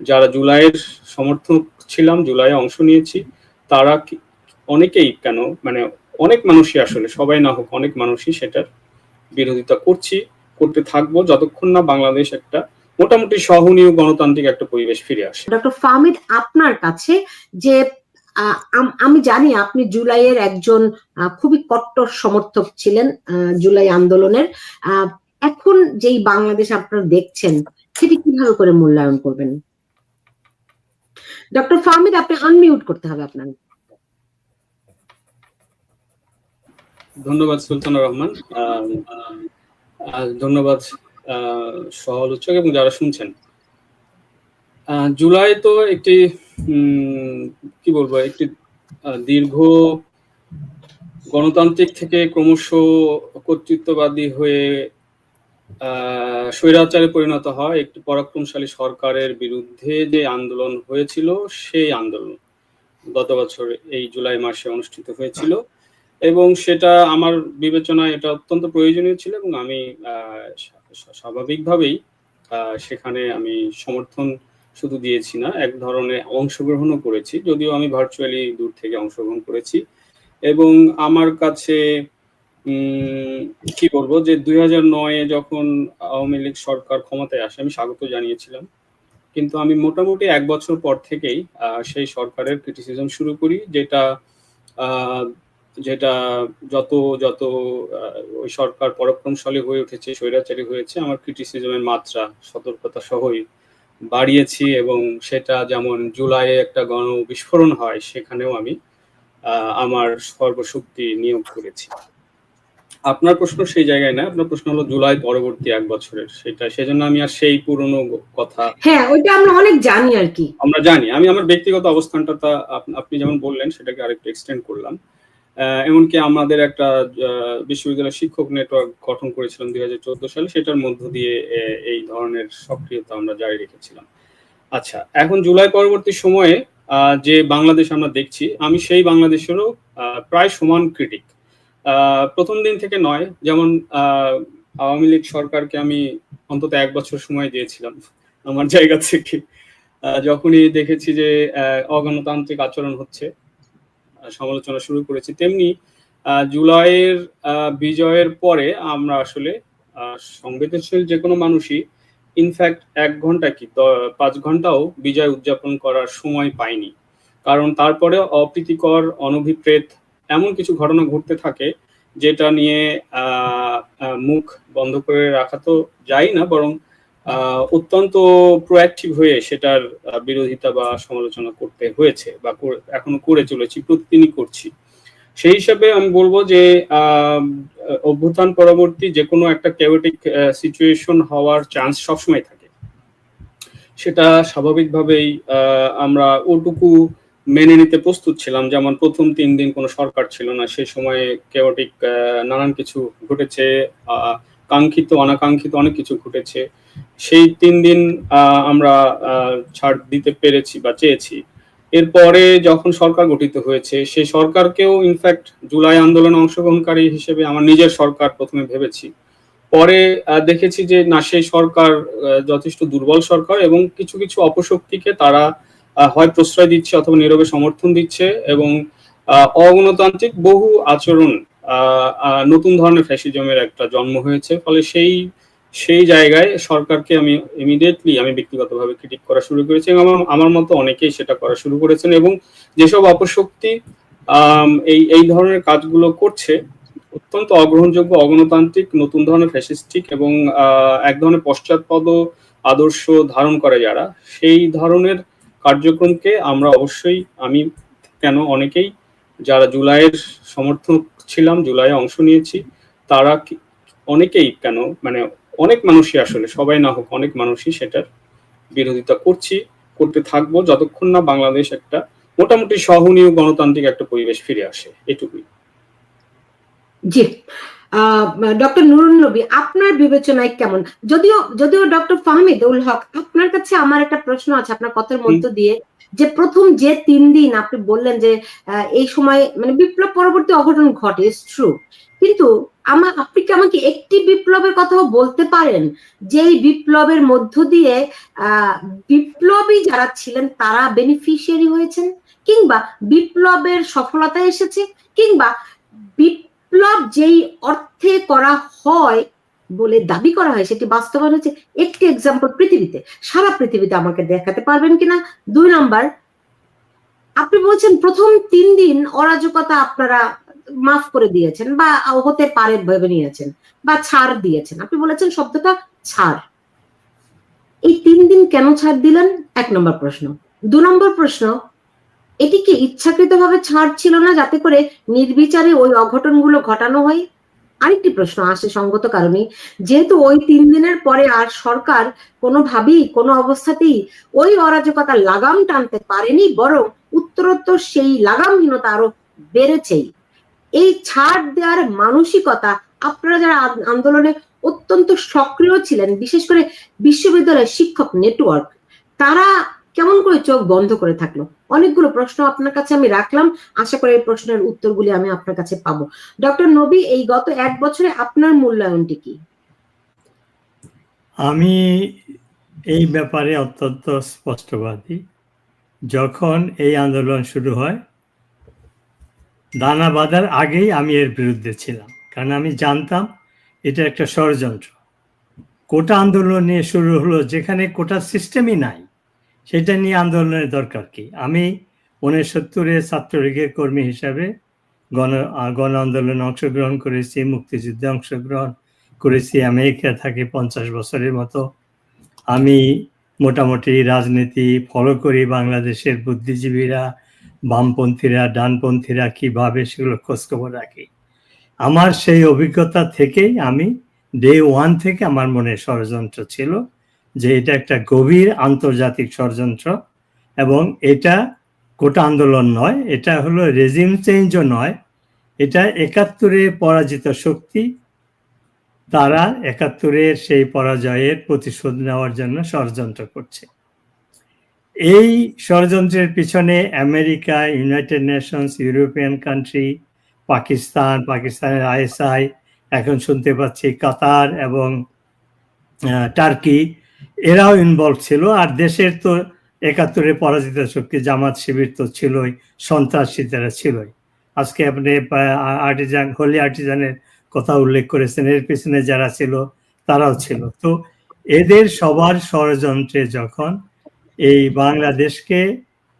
যারা জুলাইয়ের সমর্থক ছিলাম, জুলাইয়ে অংশ নিয়েছি, তারা অনেকেই কেন মানে অনেক মানুষই আসলে, সবাই না হোক, অনেক মানুষই সেটার বিরোধিতা করছি, করতে থাকব, যতক্ষণ না বাংলাদেশ একটা মোটামুটি সহনীয় গণতান্ত্রিক একটা পরিবেশ ফিরে আসে। ডক্টর ফাহমিদ, আপনার কাছে যে আমি জানি আপনি জুলাইয়ের একজন খুবই কট্টর সমর্থক ছিলেন জুলাই আন্দোলনের। এখন যেই বাংলাদেশ আপনারা দেখছেন, সেটি কীভাবে করে মূল্যায়ন করবেন? ডক্টর ফাহমিদ আপনি আনমিউট করতে হবে আপনার ধন্যবাদ সুলতানা রহমান। ধন্যবাদ আহ, সহ আলোচক এবং যারা শুনছেন। জুলাই তো একটি কি বলব একটি দীর্ঘ গণতান্ত্রিক থেকে ক্রমশ কর্তৃত্ববাদী হয়ে স্বৈরাচারে পরিণত হয়। একটি পরাক্রমশালী সরকারের বিরুদ্ধে যে আন্দোলন হয়েছিল, সেই আন্দোলন গত বছর এই জুলাই মাসে অনুষ্ঠিত হয়েছিল এবং সেটা আমার বিবেচনায় এটা অত্যন্ত প্রয়োজনীয় ছিল এবং আমি স্বাভাবিকভাবেই সেখানে আমি সমর্থন শুধু দিয়েছি না, এক ধরনের অংশগ্রহণও করেছি। যদিও আমি ভার্চুয়ালি দূর থেকে অংশগ্রহণ করেছি এবং আমার কাছে কি বলব যে দুই হাজার নয়ে যখন আওয়ামী লীগ সরকার ক্ষমতায় আসে, আমি স্বাগত জানিয়েছিলাম। কিন্তু আমি মোটামুটি এক বছর পর থেকেই সেই সরকারের ক্রিটিসিজম শুরু করি, যেটা যেটা যত যত ওই সরকার পরাক্রমশালী হয়ে উঠেছে, স্বৈরাচারী হয়েছে, আমার ক্রিটিসিজমের মাত্রা, সতর্কতা সহই বাড়িয়েছি এবং সেটা যেমন জুলাইয়ে একটা গণ বিস্ফোরণ হয়, সেখানেও আমি আমার সর্বশক্তি নিয়োগ করেছি। আপনার প্রশ্ন সেই জায়গায় না আপনার প্রশ্ন হলো জুলাই পরবর্তী এক বছরের সেটা সেজন্য আমি আর সেই পুরনো কথা হ্যাঁ ওইটা আমরা অনেক জানি আর কি। আমরা জানি আমি আমার ব্যক্তিগত অবস্থানটা তা আপ- আপনি যেমন বললেন সেটাকে আরেকটু এক্সটেন্ড করলাম। এমনকি আমাদের একটা বিশ্ববিদ্যালয় শিক্ষক নেটওয়ার্ক গঠন করেছিলাম দুই হাজার চোদ্দ সালে সেটার মধ্য দিয়ে এই ধরনের সক্রিয়তা আমরা জারি রেখেছিলাম। আচ্ছা এখন জুলাই পরবর্তী সময়ে আহ, যে বাংলাদেশ আমরা দেখছি আমি সেই বাংলাদেশেরও আহ, প্রায় সমান ক্রিটিক প্রথম দিন থেকে নয়, যেমন আওয়ামী লীগ সরকারকে আমি অন্তত এক বছর সময় দিয়েছিলাম আমার জায়গা থেকে। যখনই দেখেছি যে অগণতান্ত্রিক আচরণ হচ্ছে সমালোচনা শুরু করেছি, তেমনি জুলাইয়ের বিজয়ের পরে আমরা আসলে সংবেদনশীল যে কোনো মানুষই ইনফ্যাক্ট এক ঘণ্টা কি পাঁচ ঘন্টাও বিজয় উদযাপন করার সময় পাইনি। কারণ তারপরে অপ্রীতিকর, অনভিপ্রেত এমন কিছু ঘটনা ঘটতে থাকে যেটা নিয়ে মুখ বন্ধ করে রাখা তো যায় না, বরং অত্যন্ত প্রোঅ্যাক্টিভ হয়ে সেটার বিরোধিতা বা সমালোচনা করতে হয়েছে বা এখনও করে চলেছি, প্রতিদিনই করছি। সেই হিসাবে আমি বলব যে অভ্যুত্থান পরবর্তী যে কোনো একটা কেওটিক সিচুয়েশন হওয়ার চান্স সবসময় থাকে। সেটা স্বাভাবিকভাবেই আমরা ওটুকু মেনে নিতে প্রস্তুত ছিলাম যেমন প্রথম তিন দিন কোনো সরকার ছিল না। সেই সময়ে কেওটিক নানান কিছু ঘটেছে কাঙ্ক্ষিত, অনাকাঙ্ক্ষিত অনেক কিছু ঘটেছে। সেই তিন দিন আমরা ছাড় দিতে পেরেছি বা চেয়েছি। এরপরে যখন সরকার গঠিত হয়েছে সেই সরকারকেও ইনফ্যাক্ট জুলাই আন্দোলনে অংশগ্রহণকারী হিসেবে আমার নিজের সরকার প্রথমে ভেবেছি। পরে দেখেছি যে না, সেই সরকার যথেষ্ট দুর্বল সরকার এবং কিছু কিছু অপশক্তিকে তারা হয় প্রশ্রয় দিচ্ছে অথবা নীরবে সমর্থন দিচ্ছে এবং অগণতান্ত্রিক বহু আচরণ নতুন ধরনের ফ্যাসিজমের একটা জন্ম হয়েছে। ফলে সেই সেই জায়গায় সরকারকে আমি ইমিডিয়েটলি আমি ব্যক্তিগতভাবে ক্রিটিক করা শুরু করেছি এবং আমার আমার মতো অনেকেই সেটা করা শুরু করেছেন এবং যেসব অপশক্তি এই এই ধরনের কাজগুলো করছে, অত্যন্ত অগ্রহণযোগ্য, অগণতান্ত্রিক, নতুন ধরনের ফ্যাসিস্টিক এবং এক ধরনের পশ্চাৎপদ আদর্শ ধারণ করে যারা, সেই ধরনের কার্যক্রমকে আমরা অবশ্যই, আমি কেন অনেকেই যারা জুলাইয়ের সমর্থক ছিলাম, জুলাইয়ে অংশ নিয়েছি, তারা অনেকেই কেন মানে অনেক মানুষই আসলে, সবাই না হোক, অনেক মানুষই সেটার বিরোধিতা করছি, করতে থাকব, যতক্ষণ না বাংলাদেশ একটা মোটামুটি সহনীয় গণতান্ত্রিক একটা পরিবেশ ফিরে আসে, এটুকুই। জি। ডক্টর নুরুল নবী আপনার বিবেচনায় কেমন? যদিও যদিও ডক্টর ফাহমিদ উল হক আপনার কাছে আমার একটা প্রশ্ন আছে আপনার কথার মধ্য দিয়ে। যে প্রথম যে তিন দিন আপনি বললেন যে এই সময় মানে বিপ্লব পরবর্তী অঘটন ঘটে ইটস ট্রু কিন্তু আমার আপনি কি আমাকে একটি বিপ্লবের কথাও বলতে পারেন? যে এই বিপ্লবের মধ্য দিয়ে আহ বিপ্লবী যারা ছিলেন তারা বেনিফিশিয়ারি হয়েছেন? কিংবা বিপ্লবের সফলতা এসেছে? কিংবা বিপ্লব যেই অর্থে করা হয় বলে দাবি করা হয়, সেটি বাস্তবায়ন হচ্ছে একটি এক্সাম্পল পৃথিবীতে। সারা পৃথিবীতে আমাকে দেখাতে পারবেন কিনা? দুই নাম্বার, আপনি বলছেন প্রথম তিন দিন অরাজকতা আপনারা মাফ করে দিয়েছেন বা হতে পারে ভেবে নিয়েছেন বা ছাড় দিয়েছেন। আপনি বলেছেন শব্দটা ছাড়। এই তিন দিন কেন ছাড় দিলেন? এক নম্বর প্রশ্ন। দু নম্বর প্রশ্ন এটি কি ইচ্ছাকৃতভাবে ছাড় ছিল না যাতে করে নির্বিচারে ওই অঘটনগুলো ঘটানো হয়। আরেকটি প্রশ্ন আসে সঙ্গত কারণে। যেহেতু ওই তিন দিনের পরে আর সরকার কোনোভাবেই, কোনো অবস্থাতেই ওই অরাজকতার লাগাম টানতে পারেনি, বরং উত্তরোত্তর সেই লাগামহীনতা আরও বেড়েছেই। এই ছাড় দেওয়ার মানসিকতা আপনারা যারা আন্দোলনে অত্যন্ত সক্রিয় ছিলেন, বিশেষ করে বিশ্ববিদ্যালয়ের শিক্ষক নেটওয়ার্ক, তারা কেমন করে চোখ বন্ধ করে থাকল? অনেকগুলো প্রশ্ন আপনার কাছে আমি রাখলাম। আশা করি এই প্রশ্নের উত্তরগুলি আমি আপনার কাছে পাবো। ডক্টর নবী, এই গত এক বছরে আপনার মূল্যায়নটি কি? আমি এই ব্যাপারে অত্যন্ত স্পষ্টবাদী। যখন এই আন্দোলন শুরু হয়, দানা বাঁধার আগেই আমি এর বিরুদ্ধে ছিলাম। কারণ আমি জানতাম এটা একটা ষড়যন্ত্র। কোটা আন্দোলন নিয়ে শুরু হলো যেখানে কোটা সিস্টেমই নাই। সেটা নিয়ে আন্দোলনের দরকার কি? আমি উনসত্তরে ছাত্রলীগের কর্মী হিসাবে গণ গণ আন্দোলনে অংশগ্রহণ করেছি, মুক্তিযুদ্ধে অংশগ্রহণ করেছি। আমেরিকা থাকি পঞ্চাশ বছরের মতো। আমি মোটামুটি রাজনীতি ফলো করি। বাংলাদেশের বুদ্ধিজীবীরা, বামপন্থীরা, ডানপন্থীরা কীভাবে সেগুলো খোঁজখবর রাখি? আমার সেই অভিজ্ঞতা থেকেই আমি ডে ওয়ান থেকে আমার মনে ষড়যন্ত্র ছিল। যে এটা একটা গভীর আন্তর্জাতিক ষড়যন্ত্র এবং এটা কোটা আন্দোলন নয়, এটা হলো রেজিম চেঞ্জও নয়, এটা একাত্তরে পরাজিত শক্তি তারা একাত্তরের সেই পরাজয়ের প্রতিশোধ নেওয়ার জন্য ষড়যন্ত্র করছে। এই ষড়যন্ত্রের পিছনে America United Nations European country Pakistan, পাকিস্তানের আইএসআই, এখন শুনতে পাচ্ছি কাতার এবং টার্কি এরাও ইনভলভ ছিল। আর দেশের তো একাত্তরে পরাজিত শক্তি জামাত শিবির তো ছিলই সন্ত্রাসীরা ছিলই। আজকে আপনি আর্টিজান, হোলি আর্টিজানের কথা উল্লেখ করেছেন, এর পিছনে যারা ছিল, তারাও ছিল। তো এদের সবার ষড়যন্ত্রে যখন এই বাংলাদেশকে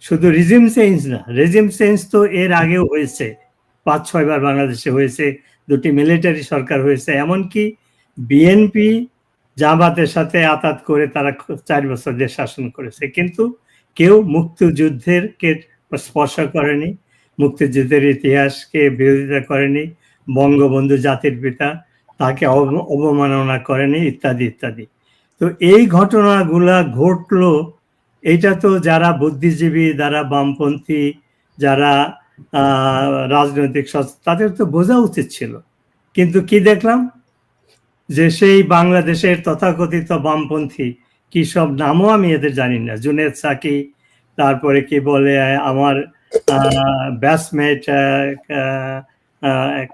শুধু রিজিম চেঞ্জ না রেজিম চেঞ্জ তো এর আগেও হয়েছে। পাঁচ, ছয়বার বাংলাদেশে হয়েছে, দুটি মিলিটারি সরকার হয়েছে, এমনকি বিএনপি জামাতের সাথে আতাত করে তারা চার বছর দেশ শাসন করেছে। কিন্তু কেউ মুক্তিযুদ্ধের কে স্পর্শ করেনি, মুক্তিযুদ্ধের ইতিহাসকে বিরোধিতা করেনি, বঙ্গবন্ধু জাতির পিতা তাকে অব- অবমাননা করেনি, ইত্যাদি ইত্যাদি। তো এই ঘটনাগুলা ঘটলো এটা তো যারা বুদ্ধিজীবী, যারা বামপন্থী, যারা রাজনৈতিক তাদের তো বোঝা উচিত ছিল। কিন্তু কি দেখলাম? যে সেই বাংলাদেশের তথাকথিত বামপন্থী, কি সব নামও আমি এদের জানি না। জুনেদ সাকি, তারপরে কি বলে, আমার ব্যাসমেট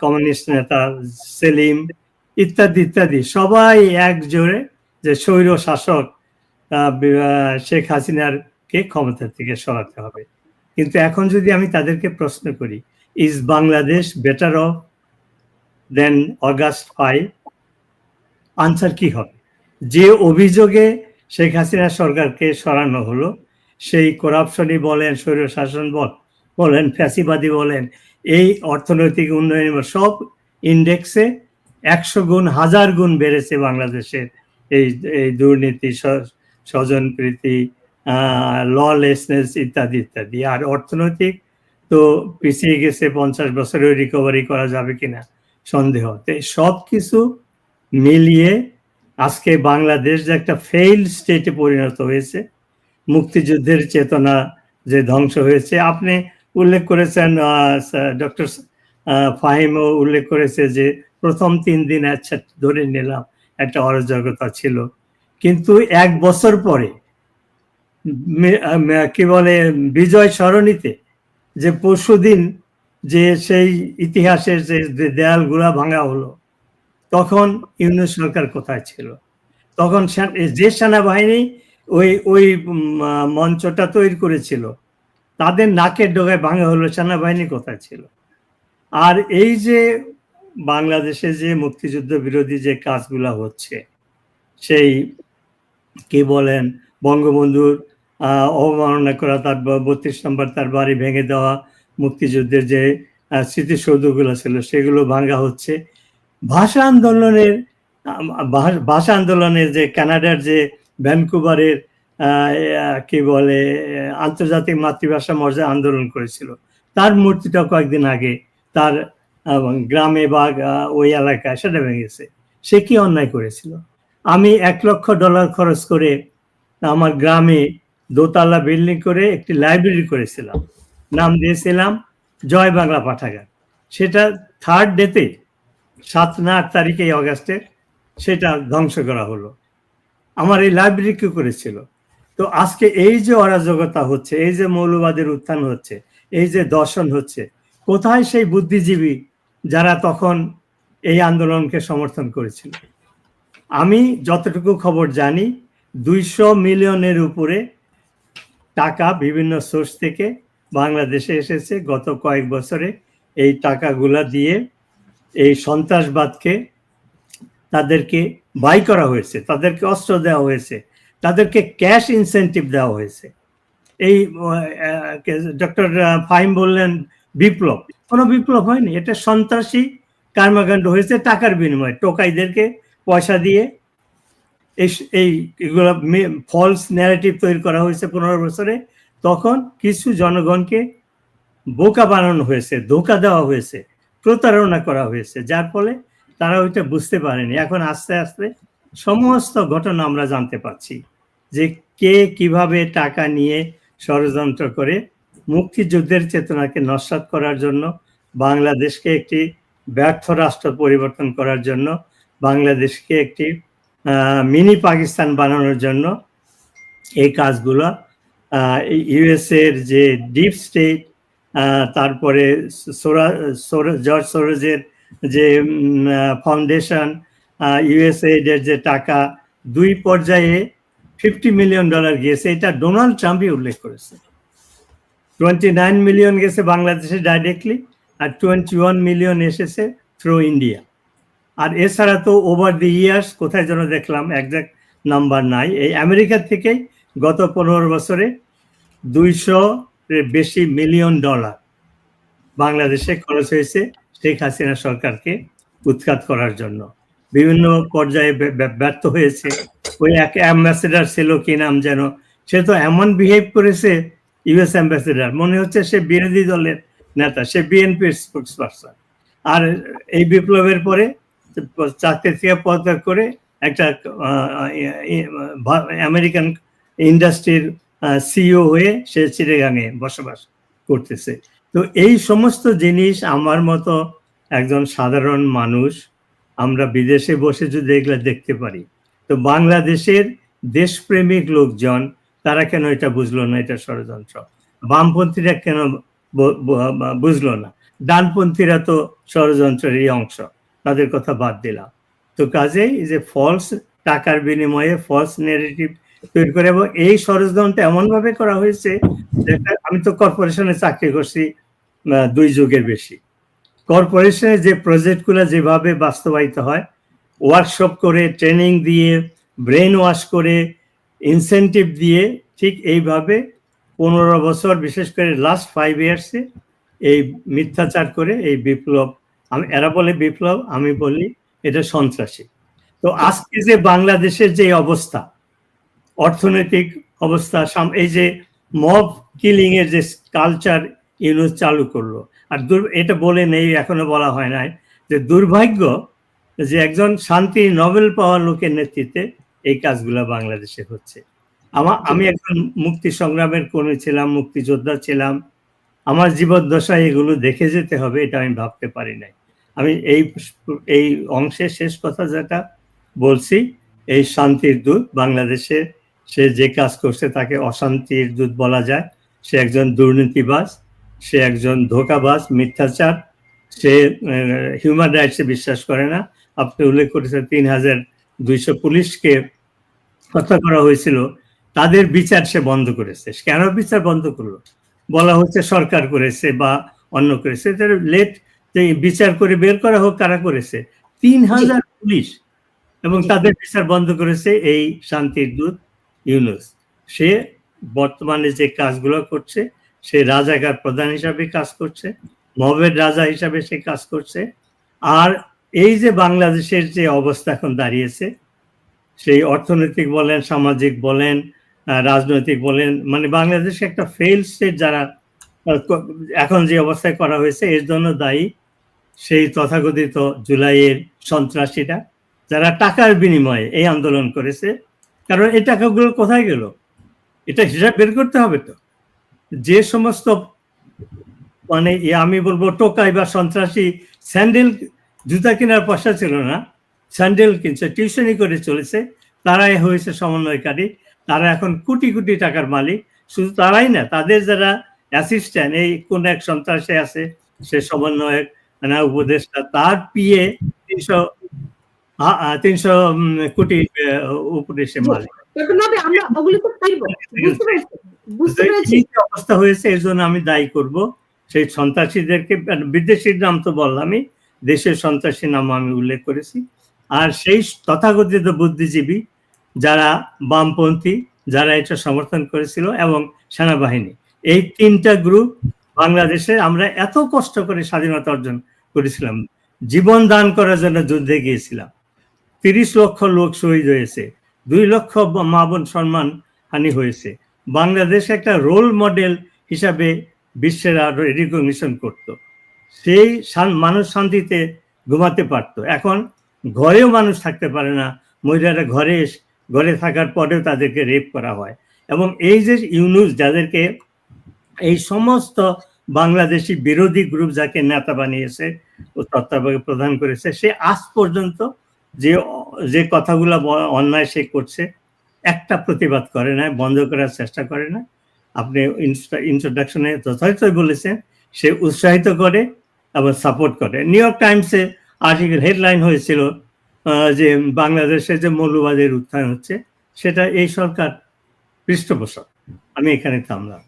কমিউনিস্ট নেতা সেলিম, ইত্যাদি ইত্যাদি। সবাই এক জোরে যে স্বৈর শাসক শেখ হাসিনার কে ক্ষমতা থেকে সরাতে হবে। কিন্তু এখন যদি আমি তাদেরকে প্রশ্ন করি, is Bangladesh better off then August five answer কি হবে? যে অভিযোগে শেখ হাসিনা সরকারকে সরানো হলো, সেই করাপশনই বলেন, স্বৈর শাসন বল, বলেন, ফ্যাসিবাদী বলেন, এই অর্থনৈতিক উন্নয়ন সব ইন্ডেক্সে একশো গুণ, হাজার গুণ বেড়েছে বাংলাদেশের এই এই দুর্নীতি স্বজনপ্রীতি ললেসনেস ইত্যাদি ইত্যাদি। আর অর্থনৈতিক তো পিছিয়ে গেছে পঞ্চাশ বছরেও রিকভারি করা যাবে কিনা সন্দেহ। তো সব কিছু মিলিয়ে আজকে বাংলাদেশ যে একটা ফেইল স্টেটে পরিণত হয়েছে, মুক্তিযুদ্ধের চেতনা যে ধ্বংস হয়েছে। আপনি উল্লেখ করেছেন ডক্টর ফাহিমও উল্লেখ করেছে যে প্রথম তিন দিন আচ্ছা ধরে নিলাম একটা অরাজকতা ছিল। কিন্তু এক বছর পরে কি বলে, বিজয় সরণিতে যে পরশুদিন যে সেই ইতিহাসের যে দেয়ালগুলা ভাঙা হলো তখন ইউনিয়ন সরকার কোথায় ছিল? তখন যে সেনাবাহিনী ওই ওই মঞ্চটা তৈরি করেছিল, তাদের নাকের ডোগায় ভাঙা হলো, সেনাবাহিনী কোথায় ছিল? আর এই যে বাংলাদেশে যে মুক্তিযুদ্ধ বিরোধী যে কাজগুলা হচ্ছে, সেই, কি বলেন, বঙ্গবন্ধুর অবমাননা করা, তার বত্রিশ নম্বর তার বাড়ি ভেঙে দেওয়া, মুক্তিযুদ্ধের যে স্মৃতিসৌধগুলো ছিল, সেগুলো ভাঙা হচ্ছে ভাষা আন্দোলনের ভাষা আন্দোলনের যে কানাডার যে ভ্যানকুভারের কি বলে, আন্তর্জাতিক মাতৃভাষা মর্যাদা আন্দোলন করেছিল। তার মূর্তিটা কয়েকদিন আগে তার গ্রামে বা ওই এলাকায় সেটা ভেঙেছে সে কি অন্যায় করেছিল? আমি এক লক্ষ ডলার খরচ করে আমার গ্রামে দোতলা বিল্ডিং করে একটি লাইব্রেরি করেছিলাম। নাম দিয়েছিলাম, জয় বাংলা পাঠাগার। সেটা থার্ড ডেতে সাত না আট তারিখে অগাস্টে সেটা ধ্বংস করা হলো। আমার এই লাইব্রেরি কেউ করেছিল। তো আজকে এই যে অরাজকতা হচ্ছে, এই যে মৌলবাদের উত্থান হচ্ছে, এই যে দর্শন হচ্ছে, কোথায় সেই বুদ্ধিজীবী যারা তখন এই আন্দোলনকে সমর্থন করেছিল? আমি যতটুকু খবর জানি, দুইশো মিলিয়নের উপরে টাকা বিভিন্ন সোর্স থেকে বাংলাদেশে এসেছে। গত কয়েক বছরে এই টাকাগুলা দিয়ে এই সন্ত্রাসবাদকে তাদেরকে বাই করা হয়েছে, তাদেরকে অস্ত্র দেওয়া হয়েছে, তাদেরকে ক্যাশ ইনসেন্টিভ দেওয়া হয়েছে। এই ডক্টর ফাহিম বললেন বিপ্লব। কোনো বিপ্লব হয়নি, এটা সন্ত্রাসী কর্মকাণ্ড হয়েছে টাকার বিনিময়ে, টোকাইদেরকে পয়সা দিয়ে এই এইগুলো ফলস ন্যারেটিভ তৈরি করা হয়েছে পনেরো বছরে। তখন কিছু জনগণকে বোকা বানানো হয়েছে, ধোকা দেওয়া হয়েছে। প্রতারণা করা হয়েছে, যার ফলে তারা ওইটা বুঝতে পারেনি। এখন আস্তে আস্তে সমস্ত ঘটনা আমরা জানতে পারছি যে কে কীভাবে টাকা নিয়ে ষড়যন্ত্র করে মুক্তিযুদ্ধের চেতনাকে নস্বাত করার জন্য, বাংলাদেশকে একটি ব্যর্থ রাষ্ট্র পরিবর্তন করার জন্য, বাংলাদেশকে একটি মিনি পাকিস্তান বানানোর জন্য এই কাজগুলো ইউএস এর যে ডিপ স্টেট তারপরে জর্জ সোরজের যে ফাউন্ডেশন ইউএসএড এর যে টাকা, দুই পর্যায়ে ফিফটি মিলিয়ন ডলার গিয়েছে। এটা ডোনাল্ড ট্রাম্পই উল্লেখ করেছে। টোয়েন্টি নাইন মিলিয়ন গেছে বাংলাদেশে ডাইরেক্টলি আর টোয়েন্টি ওয়ান মিলিয়ন এসেছে থ্রু ইন্ডিয়া আর এছাড়া তো ওভার দি ইয়ার্স কোথায় যেন দেখলাম একজাক্ট নাম্বার নাই। এই আমেরিকার থেকেই গত পনেরো বছরে দুইশো বেশি মিলিয়ন ডলার বাংলাদেশে খরচ হয়েছে শেখ হাসিনা সরকারকে উৎখাত করার জন্য। বিভিন্ন পর্যায়ে ব্যর্থ হয়েছে। ওই এক অ্যাম্বাসেডার ছিল কি নাম যেন, সে তো এমন বিহেভ করেছে ইউএস অ্যাম্বাসেডার মনে হচ্ছে সে বিরোধী দলের নেতা, সে বিএনপির স্পোর্টস পার্সন আর এই বিপ্লবের পরে চাকরি থেকে পদত্যাগ করে একটা আমেরিকান ইন্ডাস্ট্রির সিইও হয়ে সে চিড়েগাঙে বসবাস করতেছে। তো এই সমস্ত জিনিস আমার মতো একজন সাধারণ মানুষ আমরা বিদেশে বসে যদি এগুলো দেখতে পারি, তো বাংলাদেশের দেশপ্রেমিক লোকজন, তারা কেন এটা বুঝলো না এটা ষড়যন্ত্র? বামপন্থীরা কেন বুঝলো না? ডানপন্থীরা তো ষড়যন্ত্রেরই অংশ, তাদের কথা বাদ দিলাম। তো কাজেই যে ফলস টাকার বিনিময়ে ফলস নেগেটিভ তৈরি করে এবং এই ষড়যন্ত্রটা এমনভাবে করা হয়েছে আমি তো কর্পোরেশনে চাকরি করছি দুই যুগের বেশি। কর্পোরেশনে যে প্রজেক্টগুলো যেভাবে বাস্তবায়িত হয় ওয়ার্কশপ করে ট্রেনিং দিয়ে ব্রেন ওয়াশ করে ইনসেন্টিভ দিয়ে ঠিক এইভাবে পনেরো বছর, বিশেষ করে লাস্ট ফাইভ ইয়ার্সে এই মিথ্যাচার করে এই বিপ্লব, আমি এরা বলে বিপ্লব, আমি বলি এটা সন্ত্রাসী। তো আজকে যে বাংলাদেশের যে অবস্থা অর্থনৈতিক অবস্থা এই যে মব কিলিং এর যে কালচার ইউনুস চালু করল। আর এটা বলে নেই, এখনও বলা হয় নাই যে দুর্ভাগ্য যে একজন শান্তি নোবেল পাওয়া লোকের নেতৃত্বে এই কাজগুলো বাংলাদেশে হচ্ছে। আমার আমি একজন মুক্তি সংগ্রামের কর্মী ছিলাম, মুক্তিযোদ্ধা ছিলাম। আমার জীবদ্দশায় এগুলো দেখে যেতে হবে, এটা আমি ভাবতে পারি নাই। আমি এই এই অংশের শেষ কথা যেটা বলছি, এই শান্তির দূত বাংলাদেশে সে যে কাজ করছে তাকে অশান্তির দূত বলা যায়। সে একজন দুর্নীতিবাজ সে একজন ধোকাবাজ মিথ্যাচার সে হিউম্যান রাইটসে বিশ্বাস করে না। আপনি উল্লেখ করেছেন তিন হাজার দুইশো পুলিশকে হত্যা করা হয়েছিল। তাদের বিচার সে বন্ধ করেছে। কেন বিচার বন্ধ করল? বলা হচ্ছে সরকার করেছে বা অন্য করেছে। লেট বিচার করে বের করা হোক কারা করেছে? তিন হাজার পুলিশ। এবং তাদের বিচার বন্ধ করেছে এই শান্তির দূত। ইউনুস। সে বর্তমানে যে কাজগুলো করছে, সে রাজাকার প্রধান হিসাবে কাজ করছে মবের রাজা হিসাবে সে কাজ করছে। আর এই যে বাংলাদেশের যে অবস্থা এখন দাঁড়িয়েছে, সেই অর্থনৈতিক বলেন, সামাজিক বলেন রাজনৈতিক বলেন মানে বাংলাদেশে একটা ফেল স্টেট যারা এখন যে অবস্থায় করা হয়েছে, এর জন্য দায়ী সেই তথাকথিত জুলাইয়ের সন্ত্রাসীরা, যারা টাকার বিনিময়ে এই আন্দোলন করেছে কারণ এই টাকাগুলো কোথায় গেল? এটা হিসাব বের করতে হবে তো। যে সমস্ত মানে আমি বলব টোকাই বা সন্ত্রাসী স্যান্ডেল, জুতা কেনার পয়সা ছিল না, স্যান্ডেল কিনছে, টিউশনি করে চলেছে, তারাই হয়েছে সমন্বয়কারী, তারা এখন কোটি কোটি টাকার মালিক, শুধু তারাই না, তাদের যারা অ্যাসিস্ট্যান্ট এই কোন এক সন্ত্রাসে আছে, সে সমন্বয়ক না উপদেষ্টা, তার পিয়ে তিনশো তিনশো কোটি উপরে সে মালিক। অবস্থা হয়েছে এর জন্য আমি দায়ী করব। সেই সন্ত্রাসীদেরকে বিদেশির নাম তো বললামই দেশের সন্ত্রাসী নাম আমি উল্লেখ করেছি। আর সেই তথাকথিত বুদ্ধিজীবী যারা বামপন্থী যারা এটা সমর্থন করেছিল এবং সেনাবাহিনী। এই তিনটা গ্রুপ বাংলাদেশে আমরা এত কষ্ট করে স্বাধীনতা অর্জন করেছিলাম। জীবন দান করার জন্য যুদ্ধে গিয়েছিলাম। তিরিশ লক্ষ লোক শহীদ হয়েছে, দুই লক্ষ মা বোন সম্মান হানি হয়েছে। বাংলাদেশ একটা রোল মডেল হিসাবে বিশ্বের আরও রিকগনিশন করত। সেই মানুষ শান্তিতে ঘুমাতে পারত। এখন ঘরেও মানুষ থাকতে পারে না। মহিলারা ঘরে ঘরে থাকার পরেও তাদেরকে রেপ করা হয়। এবং এই যে ইউনুস যাদেরকে এই সমস্ত বাংলাদেশি বিরোধী গ্রুপ যাকে নেতা বানিয়েছে ও তত্ত্বাবধায়ক প্রদান করেছে, সে আজ পর্যন্ত যে যে কথাগুলো অন্যায় সে করছে, একটা প্রতিবাদ করে না, বন্ধ করার চেষ্টা করে না। আপনি ইন্ট্রোডাকশনে যথাযথই বলেছেন, সে উৎসাহিত করে এবং সাপোর্ট করে। নিউ ইয়র্ক টাইমসে আর্টিকেল হেডলাইন হয়েছিল যে বাংলাদেশে যে মৌলবাদের উত্থান হচ্ছে, সেটা এই সরকার পৃষ্ঠপোষক। আমি এখানে থামলাম।